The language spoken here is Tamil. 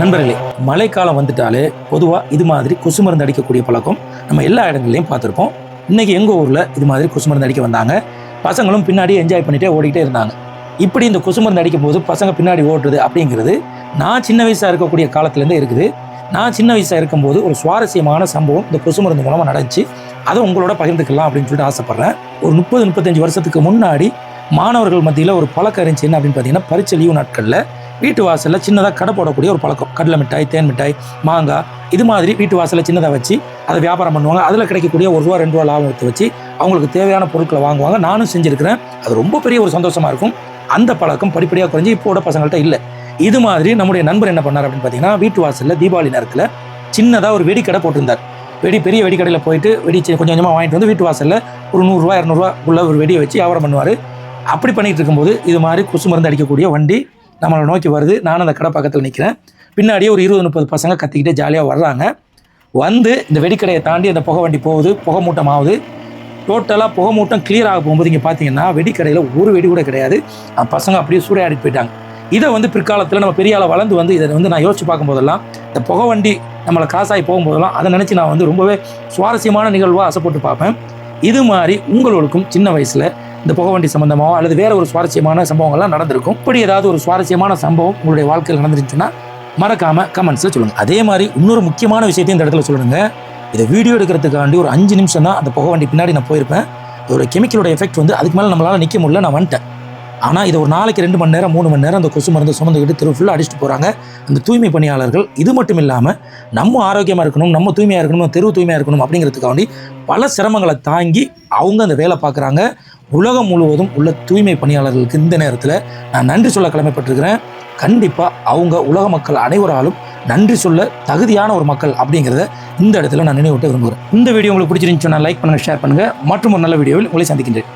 நண்பர்களே மழைக்காலம் வந்துட்டாலே பொதுவாக இது மாதிரி கொசு மருந்து அடிக்கக்கூடிய பழக்கம் நம்ம எல்லா இடங்கள்லையும் பார்த்துருப்போம். இன்னைக்கு எங்கள் ஊரில் இது மாதிரி கொசு மருந்து அடிக்க வந்தாங்க. பசங்களும் பின்னாடி என்ஜாய் பண்ணிகிட்டே ஓடிக்கிட்டே இருந்தாங்க. இப்படி இந்த கொசு மருந்து அடிக்கும் போது பசங்க பின்னாடி ஓடுறது அப்படிங்கிறது நான் சின்ன வயசாக இருக்கக்கூடிய காலத்துலேருந்தே இருக்குது. நான் சின்ன வயசாக இருக்கும்போது ஒரு சுவாரஸ்யமான சம்பவம் இந்த கொசு மருந்து மூலமாக நடந்துச்சு. அதை உங்களோட பகிர்ந்துக்கலாம் அப்படின்னு சொல்லிட்டு ஆசைப்பட்றேன். ஒரு முப்பது முப்பத்தஞ்சு வருஷத்துக்கு முன்னாடி மாணவர்கள் மத்தியில் ஒரு பழக்கம் இருந்துச்சு. என்ன அப்படின்னு பார்த்தீங்கன்னா பரிச்சை லீவு நாட்களில் வீட்டு வாசலில் சின்னதாக கடை போடக்கூடிய ஒரு பழக்கம். கடலை மிட்டாய் தேன் மிட்டாய் மாங்காய். இது மாதிரி வீட்டு வாசலில் சின்னதாக வச்சு அதை வியாபாரம் பண்ணுவாங்க. அதில் கிடைக்கக்கூடிய ஒரு ரூபா ரெண்டு ரூபா லாபம் எடுத்து வச்சு அவங்களுக்கு தேவையான பொருட்களை வாங்குவாங்க. நானும் செஞ்சுருக்கிறேன். அது ரொம்ப பெரிய ஒரு சந்தோஷமாக இருக்கும். அந்த பழக்கம் படிப்படியாக குறைஞ்சி இப்போட பசங்கள்ட்ட இல்லை. இது மாதிரி நம்முடைய நண்பர் என்ன பண்ணார் அப்படின்னு பார்த்தீங்கன்னா வீட்டு வாசலில் தீபாவளி நேரத்தில் சின்னதாக ஒரு வெடிக்கடை போட்டிருந்தார். வெடி பெரிய வெடிக்கடையில் போயிட்டு வெடி கொஞ்சம் கொஞ்சமாக வாங்கிட்டு வந்து வீட்டு வாசலில் ஒரு நூறுரூவா இரநூறுவா உள்ள ஒரு வெடியை வச்சு வியாபாரம் பண்ணுவார். அப்படி பண்ணிகிட்டு இருக்கும்போது இது மாதிரி கொசு மருந்து அடிக்கக்கூடிய வண்டி நம்மளை நோக்கி வருது. நானும் அந்த கடை பக்கத்தில் நிற்கிறேன் பின்னாடியே ஒரு இருபது முப்பது பசங்க கத்திக்கிட்டே ஜாலியாக வர்றாங்க. வந்து இந்த வெடிக்கடையை தாண்டி அந்த புகை வண்டி போகுது. புகை மூட்டம் ஆகுது. டோட்டலாக புகை மூட்டம் கிளியர் ஆக போகும்போது இங்கே பார்த்தீங்கன்னா வெடிக்கடையில் ஒரு வெடி கூட கிடையாது. அந்த பசங்க அப்படியே சூறையாடி போயிட்டாங்க. இதை வந்து பிற்காலத்தில் நம்ம பெரிய ஆளை வளர்ந்து வந்து இதை வந்து நான் யோசிச்சு பார்க்கும்போதெல்லாம் இந்த புகை வண்டி நம்மளை காசாகி போகும்போதெல்லாம் அதை நினச்சி நான் வந்து ரொம்பவே சுவாரஸ்யமான நிகழ்வாக ஆசைப்பட்டு பார்ப்பேன். இது மாதிரி உங்களுக்கும் சின்ன வயசில் இந்த புகவண்டி சம்பந்தமாவோ அல்லது வேற ஒரு சுவாரஸ்யமான சம்பவங்கள்லாம் நடந்திருக்கும். இப்படி ஏதாவது ஒரு சுவாரஸ்யமான சம்பவம் உங்களுடைய வாழ்க்கையில் நடந்துருச்சுன்னா மறக்காம கமெண்ட்ஸில் சொல்லுங்க. அதே மாதிரி இன்னொரு முக்கியமான விஷயத்தையும் இந்த இடத்துல சொல்லுங்க. இதை வீடியோ எடுக்கிறதுக்காண்டி ஒரு அஞ்சு நிமிஷம் தான் அந்த புகவண்டி பின்னாடி நான் போயிருப்பேன். இதோட கெமிக்கலோட எஃபெக்ட் வந்து அதுக்கு மேலே நம்மளால் நிற்க முடியல நான் வந்துட்டேன். ஆனால் இது ஒரு நாளைக்கு ரெண்டு மணி நேரம் மூணு மணி நேரம் அந்த கொசு மருந்து சுமந்துக்கிட்டு தெரு ஃபுல்லாக அடிச்சுட்டு போகிறாங்க அந்த தூய்மை பணியாளர்கள் இது மட்டும் இல்லாமல் நம்ம ஆரோக்கியமாக இருக்கணும் நம்ம தூய்மையாக இருக்கணும் தெரு தூய்மையாக இருக்கணும் அப்படிங்கிறதுக்காண்டி பல சிரமங்களை தாங்கி அவங்க அந்த வேலை பார்க்குறாங்க. உலகம் முழுவதும் உள்ள தூய்மை பணியாளர்களுக்கு இந்த நேரத்தில் நான் நன்றி சொல்ல கடமைப்பட்டிருக்கிறேன். கண்டிப்பாக அவங்க உலக மக்கள் அனைவராலும் நன்றி சொல்ல தகுதியான ஒரு மக்கள் அப்படிங்கிறத இந்த இடத்துல நான் நினைவூட்ட விரும்புகிறேன். இந்த வீடியோ உங்களுக்கு பிடிச்சிருந்துச்சுன்னா லைக் பண்ணுங்கள் ஷேர் பண்ணுங்கள் மற்றும் ஒரு நல்ல வீடியோவில் உங்களை சந்திக்கின்றேன்.